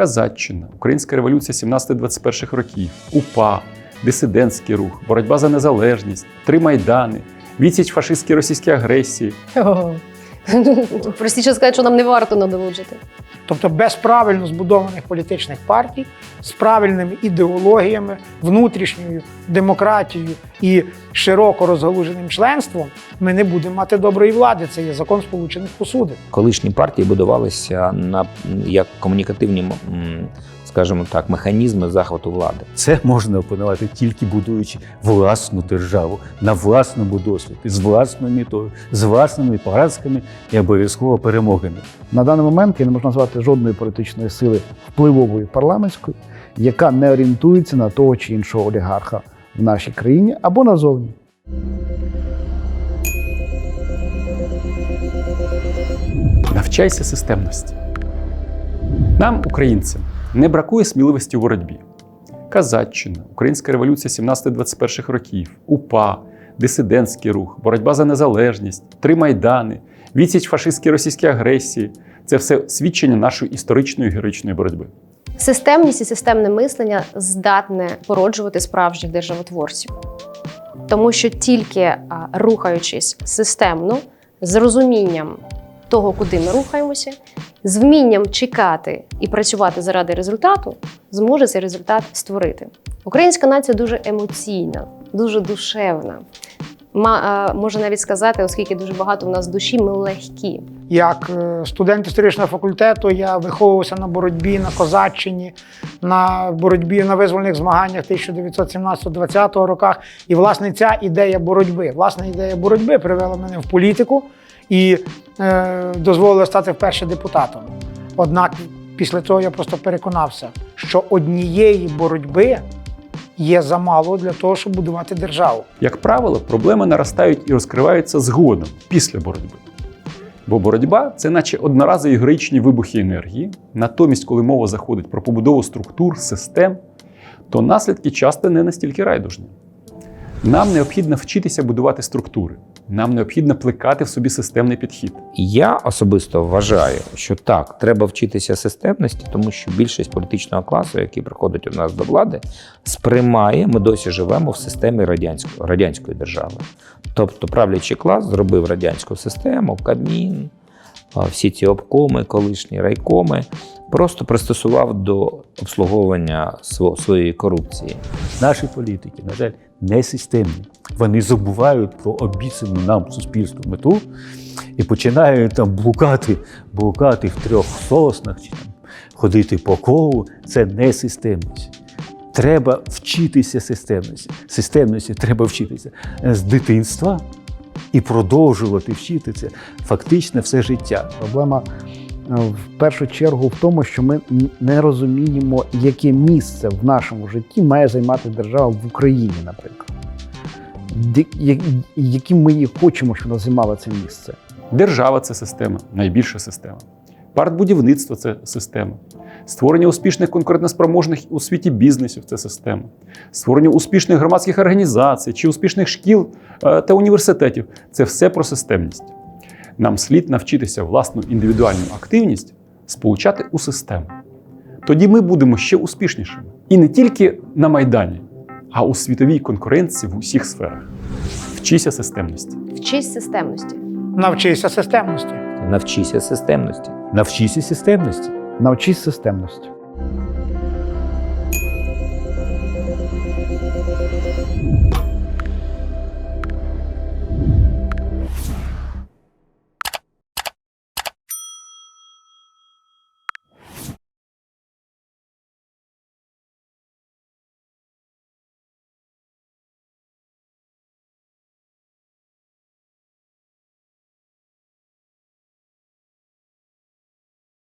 Казаччина, Українська революція 17-21 років, УПА, дисидентський рух, боротьба за незалежність, три майдани, відсіч фашистській російській агресії. Простіше сказати, що нам не варто надолуджити. Тобто без правильно збудованих політичних партій з правильними ідеологіями, внутрішньою демократією і широко розгалуженим членством ми не будемо мати доброї влади. Це є закон Сполучених Посудин. Колишні партії будувалися на як комунікативні, скажімо так, механізми захвату влади. Це можна опанувати тільки будуючи власну державу на власному досвіді, з власною метою, з власними поразками і обов'язково перемогами. На даний момент я не можу назвати жодної політичної сили впливової парламентської, яка не орієнтується на того чи іншого олігарха в нашій країні або назовні. Навчайся системності. Нам, українцям, не бракує сміливості у боротьбі. Казаччина, Українська революція 17-21 років, УПА, дисидентський рух, боротьба за незалежність, три майдани, відсіч фашистській російській агресії це все свідчення нашої історичної героїчної боротьби. Системність і системне мислення здатне породжувати справжніх державотворців. Тому що тільки рухаючись системно, з розумінням того, куди ми рухаємося, з вмінням чекати і працювати заради результату, зможе цей результат створити. Українська нація дуже емоційна, дуже душевна. Ма, а, можна навіть сказати, оскільки дуже багато в нас душі, ми легкі. Як е, студент історичного факультету я виховувався на боротьбі на Козаччині, на боротьбі на визвольних змаганнях 1917-20 роках. І власне ця ідея боротьби, власне ідея боротьби привела мене в політику і е, дозволила стати вперше депутатом. Однак після цього я просто переконався, що однієї боротьби є замало для того, щоб будувати державу. Як правило, проблеми наростають і розкриваються згодом після боротьби. Бо боротьба це наче одноразові героїчні вибухи енергії. Натомість, коли мова заходить про побудову структур, систем, то наслідки часто не настільки райдужні. Нам необхідно вчитися будувати структури. Нам необхідно плекати в собі системний підхід. Я особисто вважаю, що так, треба вчитися системності, тому що більшість політичного класу, який приходить у нас до влади, сприймає, ми досі живемо в системі радянської, радянської держави. Тобто правлячий клас зробив радянську систему, Кабмін, всі ці обкоми, колишні райкоми, просто пристосував до обслуговування сво- своєї корупції. Наші політики, на жаль, не системні. Вони забувають про обіцяну нам суспільству мету і починають там блукати, блукати в трьох соснах чи там ходити по колу. Це не системність. Треба вчитися системності. Системності треба вчитися з дитинства і продовжувати вчитися фактично все життя. Проблема в першу чергу в тому, що ми не розуміємо, яке місце в нашому житті має займати держава в Україні, наприклад. Яким ми хочемо, щоб вона займала це місце. Держава це система, найбільша система. Партбудівництво це система. Створення успішних конкурентоспроможних у світі бізнесів це система. Створення успішних громадських організацій чи успішних шкіл е, та університетів це все про системність. Нам слід навчитися власну індивідуальну активність сполучати у систему. Тоді ми будемо ще успішнішими. І не тільки на Майдані, а у світовій конкуренції в усіх сферах. Вчися системності. Вчись системності. Навчися системності. Навчися системності. Навчися системності. Навчись системності.